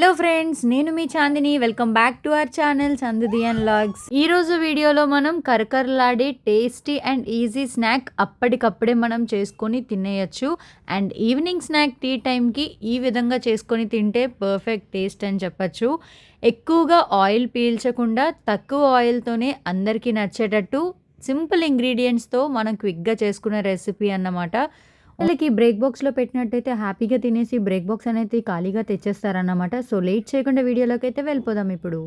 Hello friends నేను మీ Chandini. Welcome back to our channel చందుది and logs. ఈ రోజు వీడియోలో మనం కరకరలాడే టేస్టీ అండ్ ఈజీ స్నాక్ అప్పటికప్పుడే మనం చేసుకొని తినేయచ్చు. అండ్ ఈవినింగ్ స్నాక్ టీ టైంకి ఈ విధంగా చేసుకొని తింటే పర్ఫెక్ట్ టేస్ట్ అని చెప్పచ్చు. ఎక్కువగా ఆయిల్ పీల్చకుండా తక్కువ ఆయిల్తోనే అందరికీ నచ్చేటట్టు సింపుల్ ఇంగ్రీడియంట్స్తో మనం క్విక్గా చేసుకునే రెసిపీ అన్నమాట. వాళ్ళకి బ్రేక్ బాక్స్లో పెట్టినట్టయితే హ్యాపీగా తినేసి బ్రేక్ బాక్స్ అనేది ఖాళీగా తెచ్చేస్తారన్నమాట. సో లేట్ చేయకుండా వీడియోలోకి అయితే వెళ్ళిపోదాం ఇప్పుడు.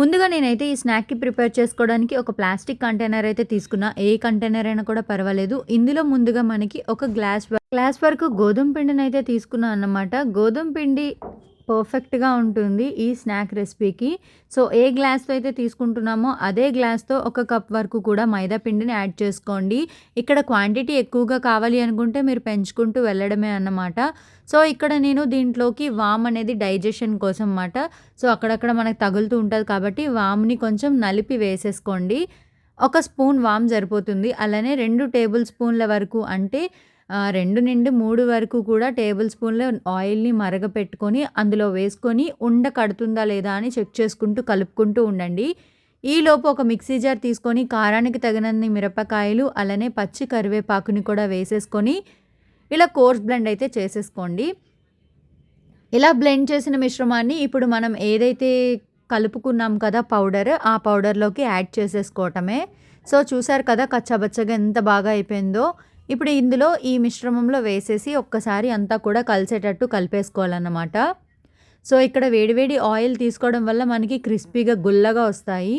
ముందుగా నేనైతే ఈ స్నాక్కి ప్రిపేర్ చేసుకోవడానికి ఒక ప్లాస్టిక్ కంటైనర్ అయితే తీసుకున్నా. ఏ కంటైనర్ అయినా కూడా పర్వాలేదు. ఇందులో ముందుగా మనకి ఒక గ్లాస్ గ్లాస్ వరకు గోధుమ పిండిని అయితే తీసుకున్నా అన్నమాట. గోధుమ పిండి పర్ఫెక్ట్గా ఉంటుంది ఈ స్నాక్ రెసిపీకి. సో ఏ గ్లాస్తో అయితే తీసుకుంటున్నామో అదే గ్లాస్తో ఒక కప్ వరకు కూడా మైదా పిండిని యాడ్ చేసుకోండి. ఇక్కడ క్వాంటిటీ ఎక్కువగా కావాలి అనుకుంటే మీరు పెంచుకుంటూ వెళ్ళడమే అన్నమాట. సో ఇక్కడ నేను దీంట్లోకి వామ్ అనేది డైజెషన్ కోసం అన్నమాట. సో అక్కడక్కడ మనకు తగులుతూ ఉంటుంది కాబట్టి వామ్ని కొంచెం నలిపి వేసేసుకోండి. ఒక స్పూన్ వామ్ సరిపోతుంది. అలానే రెండు టేబుల్ స్పూన్ల వరకు అంటే రెండు నుండి మూడు వరకు కూడా టేబుల్ స్పూన్ల ఆయిల్ని మరగపెట్టుకొని అందులో వేసుకొని ఉండ కడుతుందా లేదా అని చెక్ చేసుకుంటూ కలుపుకుంటూ ఉండండి. ఈలోపు ఒక మిక్సీ జార్ తీసుకొని కారానికి తగినన్ని మిరపకాయలు అలానే పచ్చి కరివేపాకుని కూడా వేసేసుకొని ఇలా కోర్స్ బ్లెండ్ అయితే చేసేసుకోండి. ఇలా బ్లెండ్ చేసిన మిశ్రమాన్ని ఇప్పుడు మనం ఏదైతే కలుపుకున్నాం కదా పౌడర్ ఆ పౌడర్లోకి యాడ్ చేసేసుకోవటమే. సో చూసారు కదా కచ్చాబచ్చగా ఎంత బాగా అయిపోయిందో. ఇప్పుడు ఇందులో ఈ మిశ్రమంలో వేసేసి ఒక్కసారి అంతా కూడా కలిసేటట్టు కలిపేసుకోవాలన్నమాట. సో ఇక్కడ వేడివేడి ఆయిల్ తీసుకోవడం వల్ల మనకి క్రిస్పీగా గుల్లగా వస్తాయి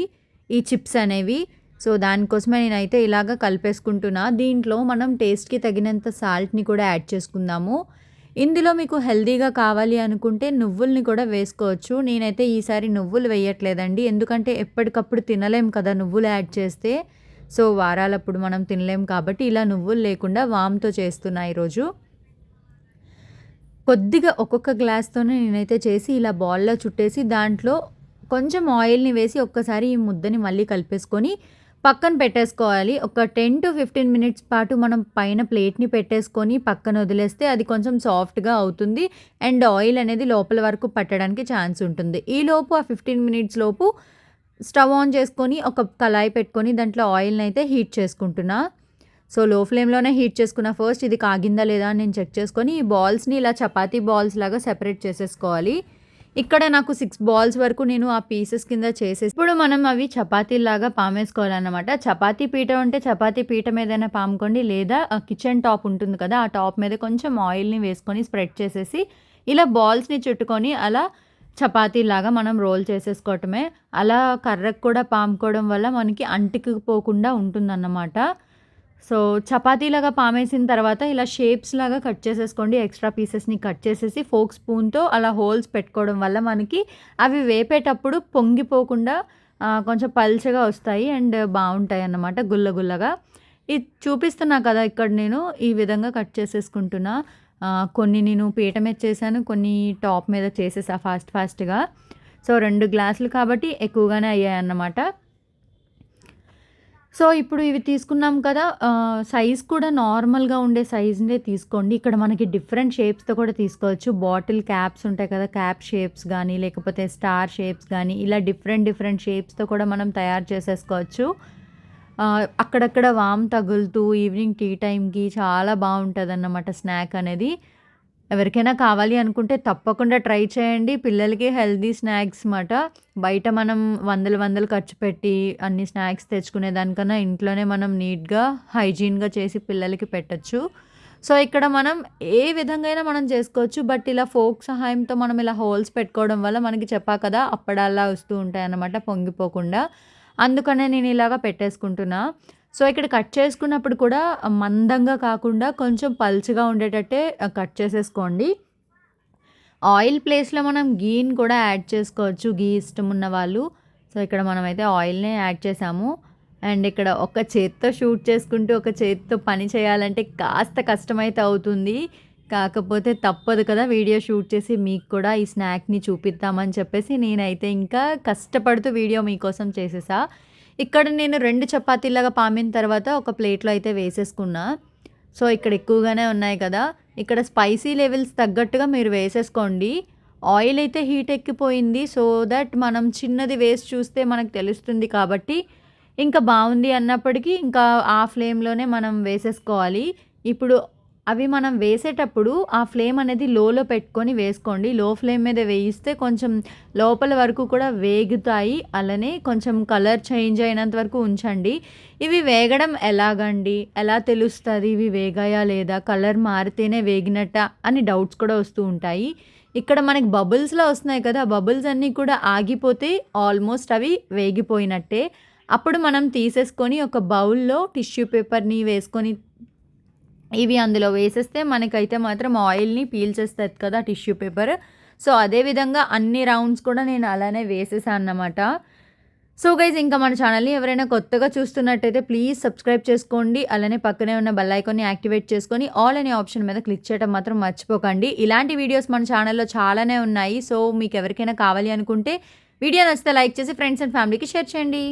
ఈ చిప్స్ అనేవి. సో దానికోసమే నేనైతే ఇలాగ కలిపేసుకుంటున్నా. దీంట్లో మనం టేస్ట్కి తగినంత సాల్ట్ని కూడా యాడ్ చేసుకుందాము. ఇందులో మీకు హెల్దీగా కావాలి అనుకుంటే నువ్వుల్ని కూడా వేసుకోవచ్చు. నేనైతే ఈసారి నువ్వులు వేయట్లేదండి. ఎందుకంటే ఎప్పటికప్పుడు తినలేం కదా నువ్వులు యాడ్ చేస్తే. సో వారాలప్పుడు మనం తినలేం కాబట్టి ఇలా నువ్వులు లేకుండా వామ్తో చేస్తున్నా ఈరోజు. కొద్దిగా ఒక్కొక్క గ్లాస్తోనే నేనైతే చేసి ఇలా బాల్లో చుట్టేసి దాంట్లో కొంచెం ఆయిల్ని వేసి ఒక్కసారి ఈ ముద్దని మళ్ళీ కలిపేసుకొని పక్కన పెట్టేసుకోవాలి. ఒక టెన్ టు ఫిఫ్టీన్ మినిట్స్ పాటు మనం పైన ప్లేట్ని పెట్టేసుకొని పక్కన వదిలేస్తే అది కొంచెం సాఫ్ట్గా అవుతుంది. అండ్ ఆయిల్ అనేది లోపల వరకు పట్టడానికి ఛాన్స్ ఉంటుంది. ఈ లోపు ఆ ఫిఫ్టీన్ మినిట్స్ లోపు స్టవ్ ఆన్ చేసుకొని ఒక కళాయి పెట్టుకొని దాంట్లో ఆయిల్ని అయితే హీట్ చేసుకుంటున్నా. సో లో ఫ్లేమ్లోనే హీట్ చేసుకున్న ఫస్ట్ ఇది కాగిందా లేదా అని నేను చెక్ చేసుకొని ఈ బాల్స్ని ఇలా చపాతీ బాల్స్ లాగా సెపరేట్ చేసేసుకోవాలి. ఇక్కడ నాకు సిక్స్ బాల్స్ వరకు నేను ఆ పీసెస్ కింద చేసేసి ఇప్పుడు మనం అవి చపాతీలాగా పామేసుకోవాలన్నమాట. చపాతీ పీట ఉంటే చపాతీ పీట మీద పాముకోండి లేదా కిచెన్ టాప్ ఉంటుంది కదా ఆ టాప్ మీద కొంచెం ఆయిల్ని వేసుకొని స్ప్రెడ్ చేసేసి ఇలా బాల్స్ని చుట్టుకొని అలా చపాతీలాగా మనం రోల్ చేసేసుకోవటమే. అలా కర్రకు కూడా పాముకోవడం వల్ల మనకి అంటికి పోకుండా ఉంటుందన్నమాట. సో చపాతీలాగా పామేసిన తర్వాత ఇలా షేప్స్ లాగా కట్ చేసేసుకోండి. ఎక్స్ట్రా పీసెస్ని కట్ చేసేసి ఫోక్ స్పూన్తో అలా హోల్స్ పెట్టుకోవడం వల్ల మనకి అవి వేపేటప్పుడు పొంగిపోకుండా కొంచెం పల్చగా వస్తాయి అండ్ బాగుంటాయి అన్నమాట గుల్ల గుల్లగా ఇది చూపిస్తున్నా కదా ఇక్కడ నేను ఈ విధంగా కట్ చేసేసుకుంటున్నా. కొన్ని నేను పీట మీద చేశాను కొన్ని టాప్ మీద చేసేసా ఫాస్ట్ ఫాస్ట్గా. సో రెండు గ్లాసులు కాబట్టి ఎక్కువగానే అయ్యాయి అన్నమాట సో ఇప్పుడు ఇవి తీసుకున్నాం కదా సైజ్ కూడా నార్మల్గా ఉండే సైజునే తీసుకోండి. ఇక్కడ మనకి డిఫరెంట్ షేప్స్తో కూడా తీసుకోవచ్చు. బాటిల్ క్యాప్స్ ఉంటాయి కదా క్యాప్ షేప్స్ కానీ లేకపోతే స్టార్ షేప్స్ కానీ ఇలా డిఫరెంట్ డిఫరెంట్ షేప్స్తో కూడా మనం తయారు చేసేసుకోవచ్చు. అక్కడక్కడ వామ్ తగులుతూ ఈవినింగ్ టీ టైంకి చాలా బాగుంటుంది అన్నమాట స్నాక్ అనేది. ఎవరికైనా కావాలి అనుకుంటే తప్పకుండా ట్రై చేయండి. పిల్లలకి హెల్దీ స్నాక్స్ మాట బయట మనం వందలు వందలు ఖర్చు పెట్టి అన్ని స్నాక్స్ తెచ్చుకునే దానికన్నా ఇంట్లోనే మనం నీట్గా హైజీన్గా చేసి పిల్లలకి పెట్టచ్చు. సో ఇక్కడ మనం ఏ విధంగా మనం చేసుకోవచ్చు. బట్ ఇలా ఫోక్ సహాయంతో మనం ఇలా హోల్స్ పెట్టుకోవడం వల్ల మనకి చెప్పా కదా అప్పడాల్లా వస్తూ ఉంటాయి అన్నమాట పొంగిపోకుండా. అందుకనే నేను ఇలాగా పెట్టేసుకుంటున్నా. సో ఇక్కడ కట్ చేసుకున్నప్పుడు కూడా మందంగా కాకుండా కొంచెం పల్చగా ఉండేటట్టే కట్ చేసేసుకోండి. ఆయిల్ ప్లేస్లో మనం గీని కూడా యాడ్ చేసుకోవచ్చు. గీ ఇష్టం ఉన్న వాళ్ళు. సో ఇక్కడ మనమైతే ఆయిల్నే యాడ్ చేసాము. అండ్ ఇక్కడ ఒక చేత్తో షూట్ చేసుకుంటూ ఒక చేత్తో పని చేయాలంటే కాస్త కష్టమైతే అవుతుంది. కాకపోతే తప్పదు కదా వీడియో షూట్ చేసి మీకు కూడా ఈ స్నాక్ని చూపిద్దామని చెప్పేసి నేనైతే ఇంకా కష్టపడుతూ వీడియో మీకోసం చేసేసా. ఇక్కడ నేను రెండు చపాతీలాగా పామిన తర్వాత ఒక ప్లేట్లో అయితే వేసేసుకున్నా. సో ఇక్కడ ఎక్కువగానే ఉన్నాయి కదా. ఇక్కడ స్పైసీ లెవెల్స్ తగ్గట్టుగా మీరు వేసేసుకోండి. ఆయిల్ అయితే హీట్ ఎక్కిపోయింది. సో దట్ మనం చిన్నది వేసి చూస్తే మనకు తెలుస్తుంది కాబట్టి ఇంకా బాగుంది అన్నప్పటికీ ఇంకా ఆ ఫ్లేమ్లోనే మనం వేసేసుకోవాలి. ఇప్పుడు అవి మనం వేసేటప్పుడు ఆ ఫ్లేమ్ అనేది లోలో పెట్టుకొని వేసుకోండి. లో ఫ్లేమ్ మీద వేయిస్తే కొంచెం లోపల వరకు కూడా వేగుతాయి. అలానే కొంచెం కలర్ చేంజ్ అయినంత వరకు ఉంచండి. ఇవి వేగడం ఎలాగండి? ఎలా తెలుస్తుంది? ఇవి వేగాయా లేదా? కలర్ మారితేనే వేగినట్ట? అని డౌట్స్ కూడా వస్తూ ఉంటాయి. ఇక్కడ మనకి బబుల్స్లో వస్తున్నాయి కదా. బబుల్స్ అన్నీ కూడా ఆగిపోతే ఆల్మోస్ట్ అవి వేగిపోయినట్టే. అప్పుడు మనం తీసేసుకొని ఒక బౌల్లో టిష్యూ పేపర్ని వేసుకొని ఇవి అందులో వేసేస్తే మనకైతే మాత్రం ఆయిల్ని పీల్చేస్తుంది కదా టిష్యూ పేపర్. సో అదేవిధంగా అన్ని రౌండ్స్ కూడా నేను అలానే వేసేసాను అన్నమాట. సో గైజ్ ఇంకా మన ఛానల్ని ఎవరైనా కొత్తగా చూస్తున్నట్టయితే ప్లీజ్ సబ్స్క్రైబ్ చేసుకోండి. అలానే పక్కనే ఉన్న బెల్ ఐకాన్ని యాక్టివేట్ చేసుకొని ఆల్ అనే ఆప్షన్ మీద క్లిక్ చేయడం మాత్రం మర్చిపోకండి. ఇలాంటి వీడియోస్ మన ఛానల్లో చాలానే ఉన్నాయి. సో మీకు ఎవరికైనా కావాలి అనుకుంటే వీడియో నచ్చితే లైక్ చేసి ఫ్రెండ్స్ అండ్ ఫ్యామిలీకి షేర్ చేయండి.